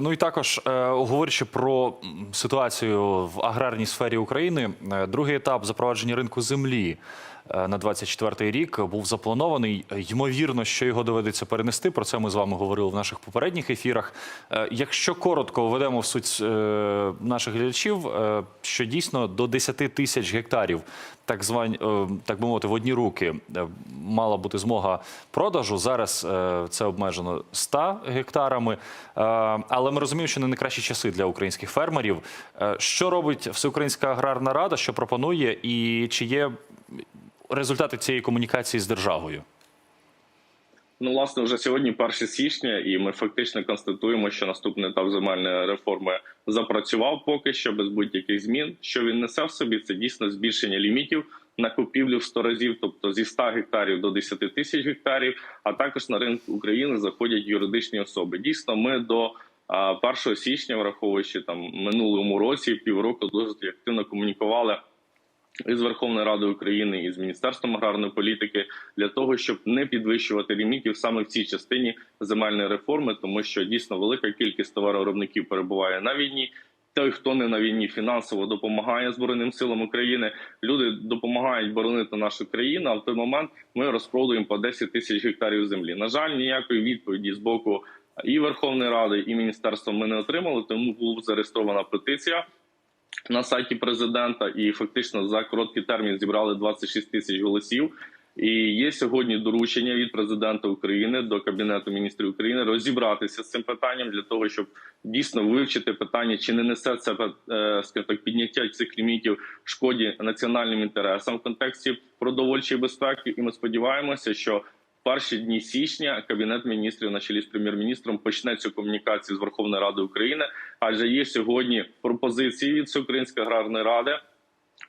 Ну і також е, говорячи про ситуацію в аграрній сфері України, е, другий етап запровадження ринку землі на 24-й рік був запланований. Ймовірно, що його доведеться перенести. Про це ми з вами говорили в наших попередніх ефірах. Е, Якщо коротко введемо в суть е, наших глядачів, е, що дійсно до 10 тисяч гектарів, так звані, е, так би мовити, в одні руки е, мала бути змога продажу. Зараз е, це обмежено 100 гектарами. Е, Але ми розуміємо, що не найкращі часи для українських фермерів. Е, Що робить Всеукраїнська аграрна рада, що пропонує, і чи є результати цієї комунікації з державою? Ну, власне, вже сьогодні 1 січня, і ми фактично констатуємо, що наступний етап земельної реформи запрацював поки що без будь-яких змін. Що він несе в собі, це дійсно збільшення лімітів на купівлю в 100 разів, тобто зі 100 гектарів до 10 тисяч гектарів. А також на ринок України заходять юридичні особи. Дійсно, ми до а, 1 січня, враховуючи там минулому році, півроку досить активно комунікували із Верховною Радою України і з Міністерством аграрної політики для того, щоб не підвищувати лімітів саме в цій частині земельної реформи, тому що дійсно велика кількість товаровиробників перебуває на війні. Той, хто не на війні, фінансово допомагає Збройним силам України. Люди допомагають боронити нашу країну. А в той момент ми розпродуємо по 10 тисяч гектарів землі. На жаль, ніякої відповіді з боку і Верховної Ради, і міністерства ми не отримали. Тому була зареєстрована петиція на сайті президента, і фактично за короткий термін зібрали 26 тисяч голосів. І є сьогодні доручення від президента України до кабінету міністрів України розібратися з цим питанням для того, щоб дійсно вивчити питання, чи не несе це е, так, підняття цих лімітів шкоді національним інтересам в контексті продовольчої безпеки. І ми сподіваємося, що перші дні січня кабінет міністрів на чолі з прем'єр-міністром почне цю комунікацію з Верховною Радою України, адже є сьогодні пропозиції від Всеукраїнської аграрної ради.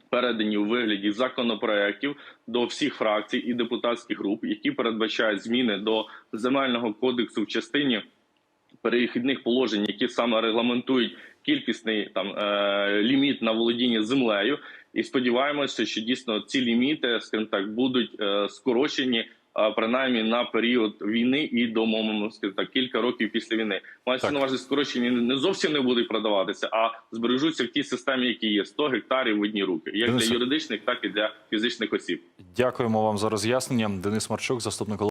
Передані у вигляді законопроєктів до всіх фракцій і депутатських груп, які передбачають зміни до земельного кодексу в частині перехідних положень, які саме регламентують кількісний там е, ліміт на володіння землею. І сподіваємося, що дійсно ці ліміти, скажімо так, будуть е, скорочені. Принаймні на період війни і до моменту скажімо так, кілька років після війни мається на увазі скорочені не зовсім не будуть продаватися, а збережуться в тій системі, які є 100 гектарів в одні руки, як Денис... для юридичних, так і для фізичних осіб. Дякуємо вам за роз'яснення. Денис Марчук, заступник